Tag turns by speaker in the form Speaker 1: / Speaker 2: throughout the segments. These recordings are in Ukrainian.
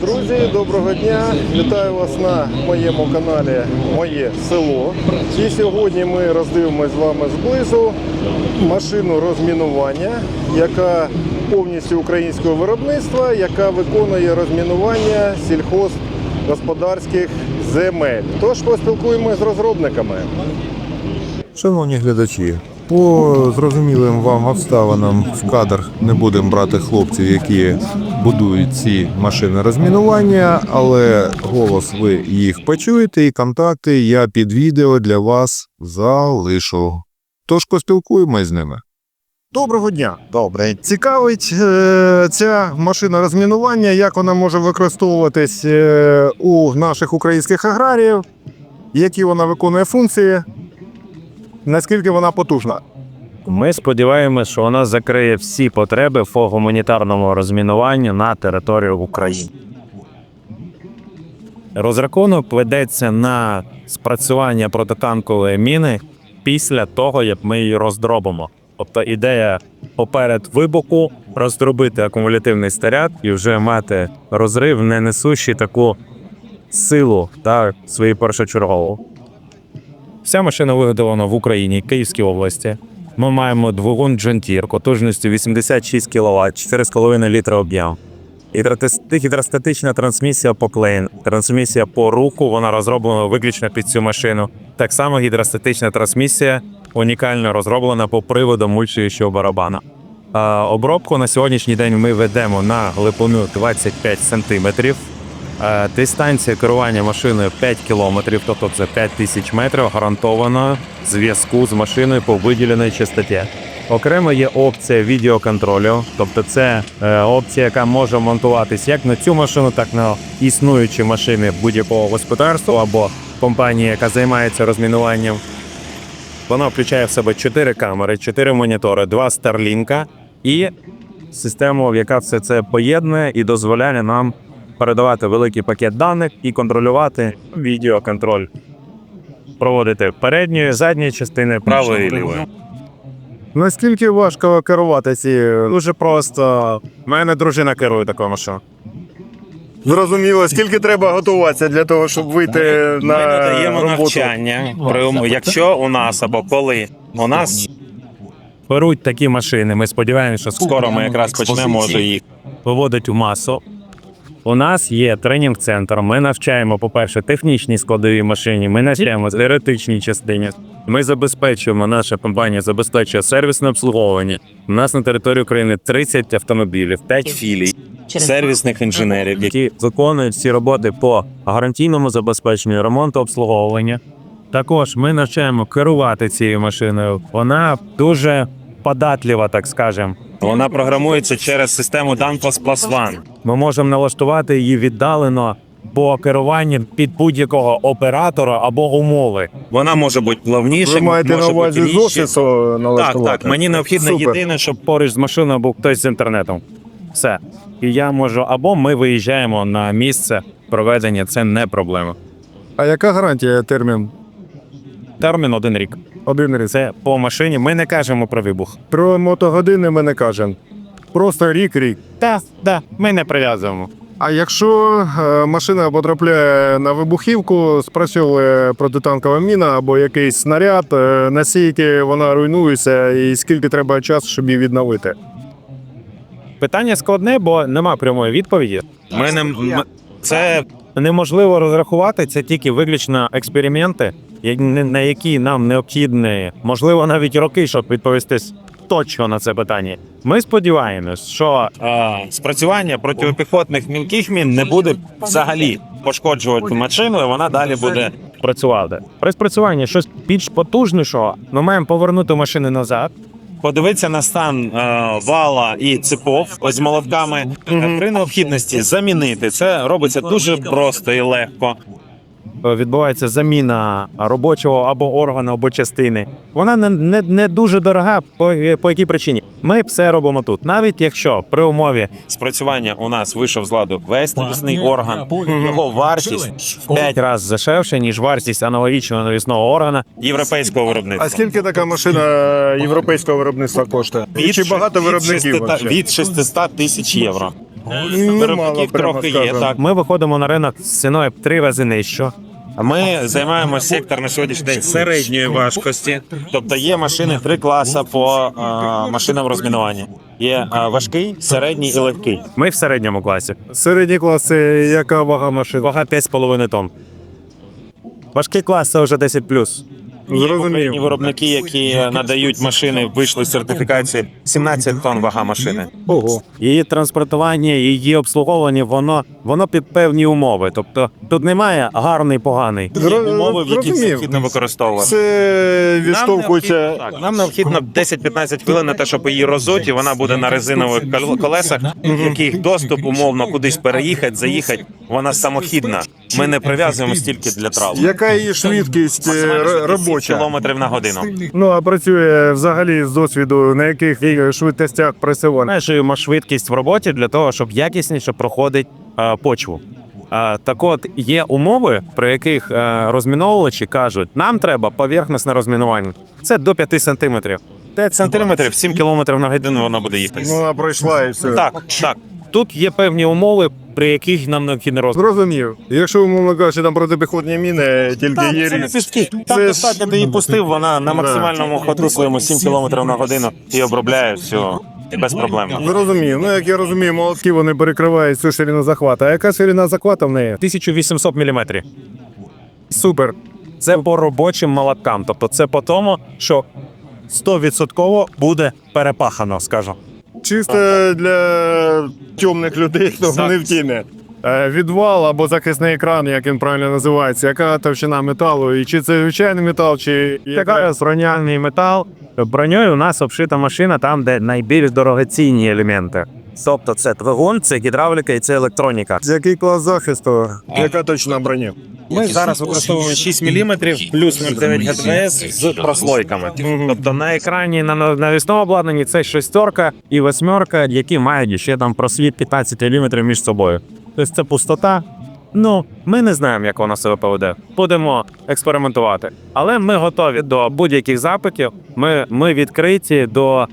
Speaker 1: Друзі, доброго дня! Вітаю вас на моєму каналі Моє село. І сьогодні ми роздивимось з вами зблизу машину розмінування, яка повністю українського виробництва, яка виконує розмінування сільхозгосподарських земель. Тож поспілкуємося з розробниками.
Speaker 2: Шановні глядачі, по зрозумілим вам обставинам в кадр не будемо брати хлопців, які будують ці машини розмінування, але голос ви їх почуєте і контакти я під відео для вас залишу. Тож поспілкуємось з ними. Доброго дня. Добре. Цікавить е, ця машина розмінування, як вона може використовуватись е, у наших українських аграріїв, які вона виконує функції, наскільки вона потужна.
Speaker 3: Ми сподіваємося, що вона закриє всі потреби по гуманітарному розмінуванню на території України. Розрахунок ведеться на спрацювання протитанкової міни після того, як ми її роздробимо. Тобто ідея поперед вибуху роздробити акумулятивний снаряд і вже мати розрив, не несущий таку силу та свою першочергову. Вся машина виготовлена в Україні, Київській області. Ми маємо двигун Deere потужністю 86 кВт, 4,5 літра об'єм. Гідростатична трансмісія по клейн, трансмісія по руку, вона розроблена виключно під цю машину. Так само гідростатична трансмісія унікально розроблена по приводу мульчуючого барабана. Обробку на сьогоднішній день ми ведемо на глибину 25 см. Е, Дистанція керування машиною 5 км, тобто це 5 тисяч метрів гарантовано зв'язку з машиною по виділеній частоті. Окремо є опція відеоконтролю, тобто це е, опція, яка може монтуватись як на цю машину, так і на існуючі машини будь-якого господарства або компанії, яка займається розмінуванням. Вона включає в себе 4 камери, 4 монітори, 2 старлінка і систему, яка все це поєднує і дозволяє нам передавати великий пакет даних і контролювати відеоконтроль. Проводити передньої, задньої частини, правої і лівої.
Speaker 2: Наскільки важко керувати цією?
Speaker 3: Дуже просто. У мене дружина керує такою машиною.
Speaker 1: Зрозуміло, скільки треба готуватися для того, щоб вийти
Speaker 3: Ми
Speaker 1: на
Speaker 3: надаємо
Speaker 1: роботу?
Speaker 3: навчання. При якщо у нас або коли у нас беруть такі машини, ми сподіваємося, що скоро ми якраз почнемо вже їх виводити у масу. У нас є тренінг-центр. Ми навчаємо, по-перше, технічній складовій машині. Ми навчаємо теоретичній частині. Ми забезпечуємо, наша компанія забезпечує сервісне обслуговування. У нас на території України 30 автомобілів, 5 філій сервісних інженерів, які виконують всі роботи по гарантійному забезпеченню, ремонту обслуговування. Також ми навчаємо керувати цією машиною. Вона дуже податлива, так скажемо. Вона програмується через систему Danfoss Plus One. Ми можемо налаштувати її віддалено по керуванню під будь-якого оператора або умови. Вона може бути
Speaker 1: Ви маєте
Speaker 3: може
Speaker 1: на увазі
Speaker 3: бути
Speaker 1: з
Speaker 3: рідше.
Speaker 1: офісу
Speaker 3: Так,
Speaker 1: налаштувати?
Speaker 3: так. Мені необхідно
Speaker 1: Супер.
Speaker 3: єдине, щоб поруч з машиною був хтось з інтернетом. Все. І я можу, або ми виїжджаємо на місце проведення, це не проблема.
Speaker 2: А яка гарантія термін?
Speaker 3: Термін один рік.
Speaker 2: Один рік.
Speaker 3: Це по машині. Ми не кажемо про вибух.
Speaker 2: Про мотогодини ми не кажемо. Просто рік-рік.
Speaker 3: Так, так, ми не прив'язуємо.
Speaker 2: А якщо е, машина потрапляє на вибухівку, спрацьовує протитанкова міна або якийсь снаряд, е, наскільки вона руйнується і скільки треба часу, щоб її відновити?
Speaker 3: Питання складне, бо нема прямої відповіді. Ми не, це неможливо розрахувати. Це тільки виключно експерименти, на які нам необхідні, можливо, навіть роки, щоб відповісти точно на це питання. Ми сподіваємось, що е, спрацювання протипіхотних мілких мін не буде взагалі пошкоджувати машину, і вона далі буде працювати. При спрацюванні щось більш потужнішого, ми маємо повернути машини назад. Подивитися на стан е, вала і цепов з молотками Е, при необхідності замінити. Це робиться дуже просто і легко. Е, Відбувається заміна робочого або органу, або частини. Вона не, не, не дуже дорога. По, по якій причині? Ми все робимо тут. Навіть якщо при умові спрацювання у нас вийшов з ладу весь навісний орган, його вартість в 5 разів дешевше, ніж вартість аналогічного навісного органа європейського виробництва.
Speaker 1: А скільки така машина європейського виробництва коштує?
Speaker 3: Від
Speaker 1: Чи багато виробників?
Speaker 3: від 600
Speaker 1: вообще?
Speaker 3: від 600 тисяч євро. Виробників трохи є. Так, ми виходимо на ринок з ціною в три рази нижче. Ми займаємо сектор на сьогоднішній день середньої важкості. Тобто є машини три класи по е, машинам розмінування. Є е, важкий, середній і легкий. Ми в середньому класі.
Speaker 1: Середній клас це яка вага машин?
Speaker 3: Вага 5,5 тонн. Важкий клас це вже 10 Зрозуміло. виробники, які надають машини, вийшли з сертифікації 17 тонн вага машини.
Speaker 1: Ого.
Speaker 3: Її транспортування, її обслуговування, воно воно під певні умови. Тобто тут немає гарний, поганий. Є
Speaker 4: Зро-
Speaker 3: умови, в яких
Speaker 4: зрозумів.
Speaker 3: необхідно використовувати.
Speaker 4: Це
Speaker 3: Нам
Speaker 4: відштовхується.
Speaker 3: необхідно, так, нам необхідно 10-15 хвилин на те, щоб її розоті. Вона буде на резинових кол- колесах, яких доступ умовно кудись переїхати, заїхати. Вона самохідна. Ми не прив'язуємо стільки для травм.
Speaker 4: Яка її швидкість е,
Speaker 3: Максимально
Speaker 4: р-
Speaker 3: 67
Speaker 4: робоча?
Speaker 3: кілометрів на годину.
Speaker 1: Ну а працює взагалі з досвіду, на яких ви швидкостях працював?
Speaker 3: Обмежуємо швидкість в роботі для того, щоб якісніше проходить е, почву. Е, так от є умови, при яких е, розміновувачі кажуть, нам треба поверхностне розмінування. Це до 5 сантиметрів. 5 сантиметрів, 7 кілометрів на годину вона буде їхати.
Speaker 4: Ну, Вона пройшла і все.
Speaker 3: Так, так. Тут є певні умови, при яких нам необхідно розвиток.
Speaker 4: Зрозумів. Якщо, умовно кажучи, там протипіхотні міни, тільки є
Speaker 3: Це не пістки. Там
Speaker 4: Це ж-
Speaker 3: достатньо, ти її пустив, вона на
Speaker 4: Да.
Speaker 3: максимальному ходу своєму 7 кілометрів на годину і обробляє все без проблем.
Speaker 4: Зрозумів. Ну, як я розумію, молотки
Speaker 1: вони перекривають цю ширину захвату. А яка ширина захвату в неї?
Speaker 3: 1800 мм.
Speaker 1: Супер.
Speaker 3: Це по робочим молоткам. Тобто це по тому, що 100% буде перепахано, скажу.
Speaker 4: Чисто для темних людей, хто не в темі.
Speaker 1: Е, Відвал або захисний екран, як він правильно називається, яка товщина металу, і чи це звичайний метал, чи
Speaker 3: яка броньальний метал. Броньою у нас обшита машина там, де найбільш дорогоцінні елементи. Тобто це двигун, це гідравліка і це електроніка.
Speaker 1: який клас захисту?
Speaker 4: Яка точна броня?
Speaker 3: Ми зараз використовуємо 6 мм плюс 0,9 ГДВС з прослойками. Тобто на екрані на на- навісному обладнанні це шестерка і восьмерка, які мають ще там просвіт 15 мм між собою. Тобто це пустота. Ну, ми не знаємо, як вона себе поведе. Будемо експериментувати. Але ми готові до будь-яких запитів. Ми, ми відкриті до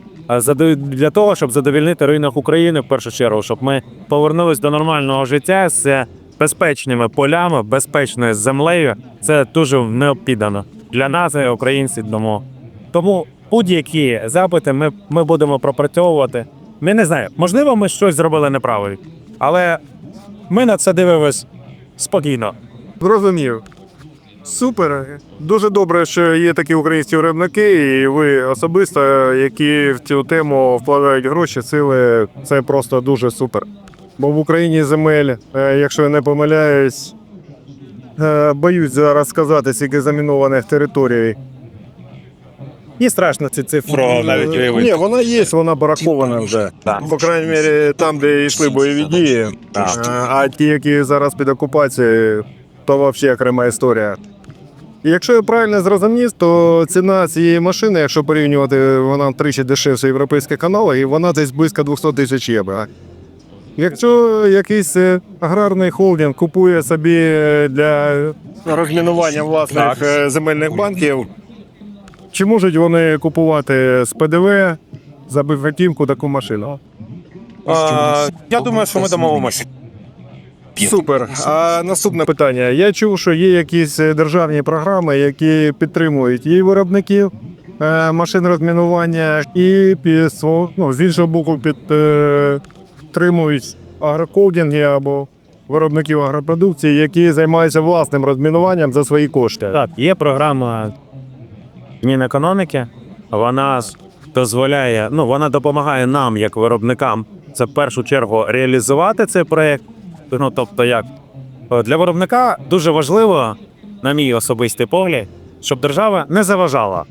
Speaker 3: для того, щоб задовільнити ринок України в першу чергу, щоб ми повернулись до нормального життя з безпечними полями, безпечною землею. Це дуже необхідно для нас, українців. Тому, тому будь-які запити ми, ми будемо пропрацьовувати. Ми не знаю, можливо, ми щось зробили неправильно, але ми на це дивимось спокійно.
Speaker 1: Зрозумів. Супер. Дуже добре, що є такі українські виробники, і ви особисто, які в цю тему вкладають гроші, сили. Це просто дуже супер. Бо в Україні земель, е, якщо я не помиляюсь, е, боюсь зараз сказати, скільки замінованих територій.
Speaker 3: І страшно ці цифру навіть
Speaker 4: Ні, вона є, вона барахована вже. По крайній мірі, там, де йшли бойові дії.
Speaker 1: Е, А ті, які зараз під окупацією, то взагалі окрема історія. Якщо я правильно зрозумів, то ціна цієї машини, якщо порівнювати, вона втричі дешевше європейських каналів, і вона десь близько 200 тисяч євро. Якщо якийсь е, аграрний холдинг купує собі е, для
Speaker 4: Розмінування власних
Speaker 3: Так.
Speaker 4: е, земельних банків.
Speaker 1: чи можуть вони купувати з ПДВ за готівку таку машину?
Speaker 3: А, я думаю, що ми домовимося.
Speaker 4: Супер. А наступне
Speaker 1: Питання. Я чув, що є якісь е, державні програми, які підтримують і виробників е, машин розмінування, і під, ну, з іншого боку е, підтримують агроколдинги або виробників агропродукції, які займаються власним розмінуванням за свої кошти.
Speaker 3: Так, є програма Мінекономіки. Вона дозволяє, ну вона допомагає нам, як виробникам, це в першу чергу реалізувати цей проект. Ну тобто, як Е, для виробника дуже важливо, на мій особистий погляд, щоб держава не заважала.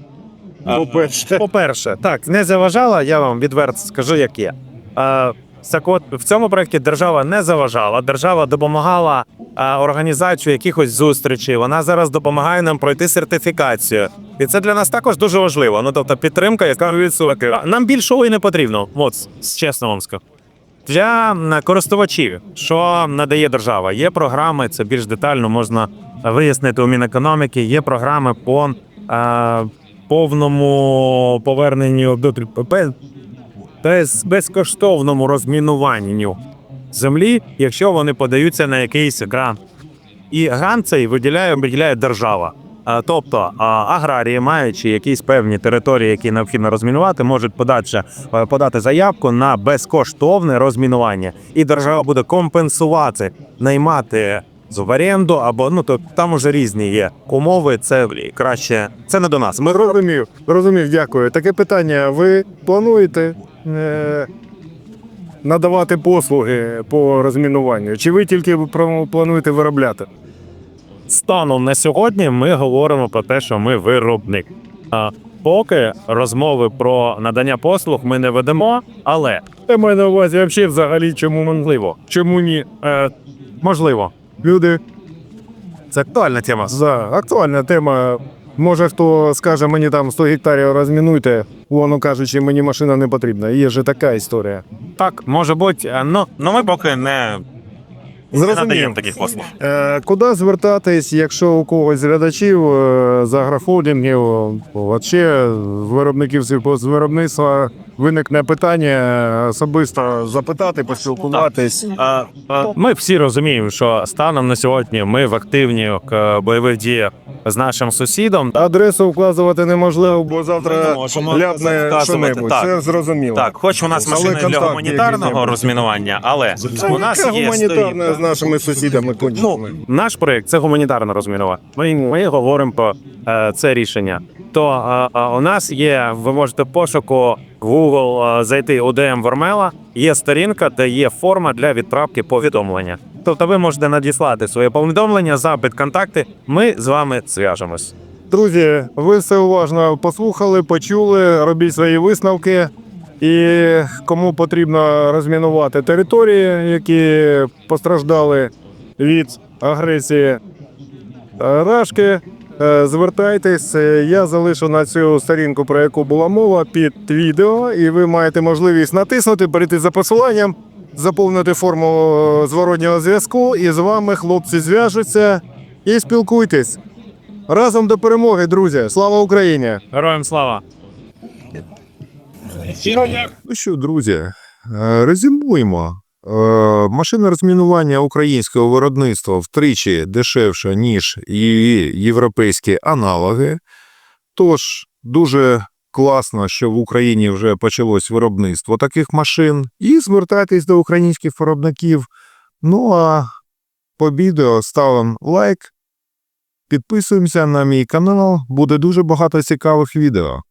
Speaker 4: по-перше.
Speaker 3: По-перше, так, не заважала, я вам відверто скажу, як є. Е, так от, в цьому проєкті держава не заважала, держава допомагала е, організацію якихось зустрічей. Вона зараз допомагає нам пройти сертифікацію. І це для нас також дуже важливо. Ну тобто підтримка, яка відсотки. Нам більшого і не потрібно. От, чесно вам скажу. Для користувачів, що надає держава, є програми, це більш детально можна вияснити у Мінекономіки. Є програми по е, повному поверненню до без, безкоштовному розмінуванню землі, якщо вони подаються на якийсь грант. І грант цей виділяє, виділяє держава. А, Тобто аграрії, маючи якісь певні території, які необхідно розмінувати, можуть подати, е, подати заявку на безкоштовне розмінування, і держава буде компенсувати, наймати з оренду або ну то там уже різні є умови. Це краще це не до нас. Ми
Speaker 1: Зрозумів, зрозумів, дякую. Таке питання. Ви плануєте е, надавати послуги по розмінуванню? Чи ви тільки плануєте виробляти?
Speaker 3: Станом на сьогодні ми говоримо про те, що ми виробник. Поки розмови про надання послуг ми не ведемо, але
Speaker 1: Я маю на увазі взагалі, взагалі чому можливо? Чому ні?
Speaker 3: е, можливо,
Speaker 1: Люди
Speaker 3: це актуальна тема.
Speaker 1: за актуальна тема. Може, хто скаже мені там 100 гектарів розмінуйте, воно кажучи, мені машина не потрібна. Є же така історія.
Speaker 3: Так, може бути, е, ну, ну ми поки не
Speaker 1: Зрозумів.
Speaker 3: надаємо таких послуг.
Speaker 1: Е, куди звертатись, якщо у когось з глядачів е, з агрохолдингів, вообще з виробників сільхозвиробництва виникне питання особисто запитати, поспілкуватись.
Speaker 3: Е, е, Ми всі розуміємо, що станом на сьогодні ми в активних е, бойових діях з нашим сусідом.
Speaker 1: Адресу вказувати неможливо, бо завтра
Speaker 3: не можемо
Speaker 1: ляпне що-небудь.
Speaker 3: так.
Speaker 1: Це зрозуміло.
Speaker 3: Так, хоч у нас машини для
Speaker 1: контакт
Speaker 3: гуманітарного розмінування, але у нас
Speaker 1: Яка
Speaker 3: є
Speaker 1: гуманітарна
Speaker 3: стоїть.
Speaker 1: з нашими сусідами конченими.
Speaker 3: Наш проєкт це гуманітарне розмінування. Ми, ми говоримо про е, це рішення. То е, е, у нас є, ви можете пошуку Google зайти УДМ Вормела. Є сторінка, де є форма для відправки повідомлення. Тобто ви можете надіслати своє повідомлення, запит, контакти. Ми з вами зв'яжемось.
Speaker 1: Друзі, ви все уважно послухали, почули, робіть свої висновки. І кому потрібно розмінувати території, які постраждали від агресії Рашки, е, звертайтесь. Е, Я залишу на цю сторінку, про яку була мова, під відео, і ви маєте можливість натиснути, перейти за посиланням, заповнити форму зворотнього зв'язку, і з вами хлопці зв'яжуться і спілкуйтесь. Разом до перемоги, друзі! Слава Україні!
Speaker 3: Героям слава!
Speaker 2: Ну що, друзі, е, резюмуємо. Е, Машина розмінування українського виробництва втричі дешевша, ніж її європейські аналоги. Тож дуже класно, що в Україні вже почалось виробництво таких машин. І звертайтесь до українських виробників. Ну а по відео ставимо лайк, підписуємося на мій канал, буде дуже багато цікавих відео.